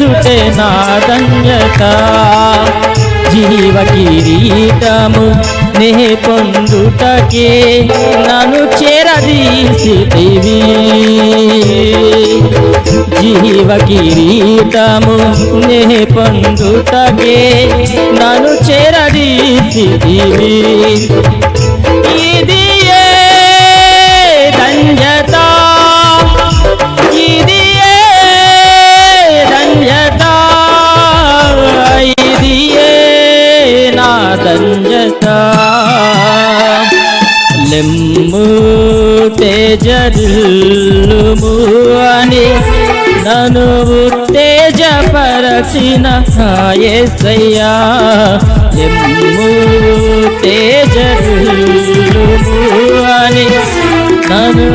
నా ధన్యత జీవ కిరీటము నే పొందుటకే నన్ను చేరదీసితివి. జీవ కిరీటము నే పొందుటకే నన్ను చేరదీసితివి. నా లెమ్ము తేజల్లుము అని నన్ను ఉత్తేజపరచిన ఏసయ్యా లెమ్ము తేజల్లుము అని నను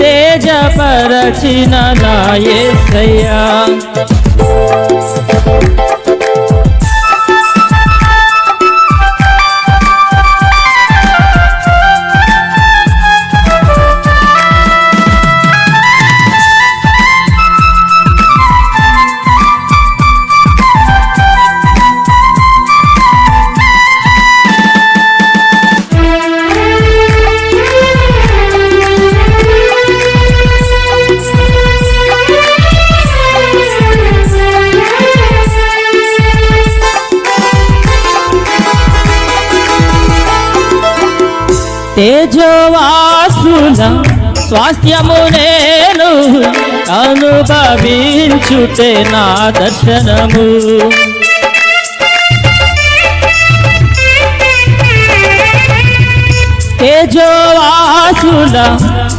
తేజ పరచిన నాయసయ్యా. తేజవాసుల స్వాస్థ్యము నేను అనుభవించుటే నా దర్శనము. తేజవాసుల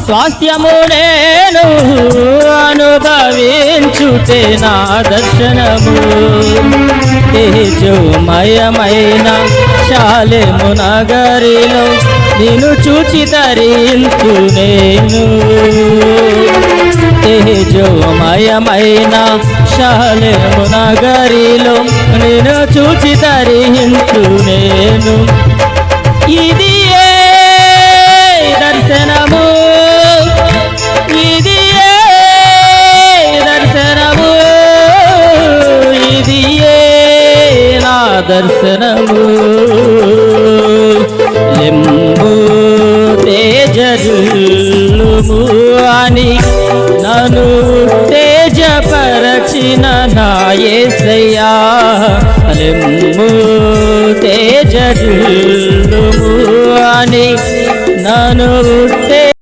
స్వాస్థ్యము నేను అనుభవించుటే నా దర్శనము. తేజోమయమైన శాలెము నగరిలో నిన్ను చూచి తరించు నేను. తేజోమయమైన శాలెము నగరిలో నిన్ను చూచి తరించు నేను. ఇది ఏ దర్శనము? ఇది ఏ దర్శనము? ఇది ఏ నా దర్శనము? తేజల్లుము అని నను తేజపరచిన నా యేసయ్యా లెంబు తేజల్లుము అని నను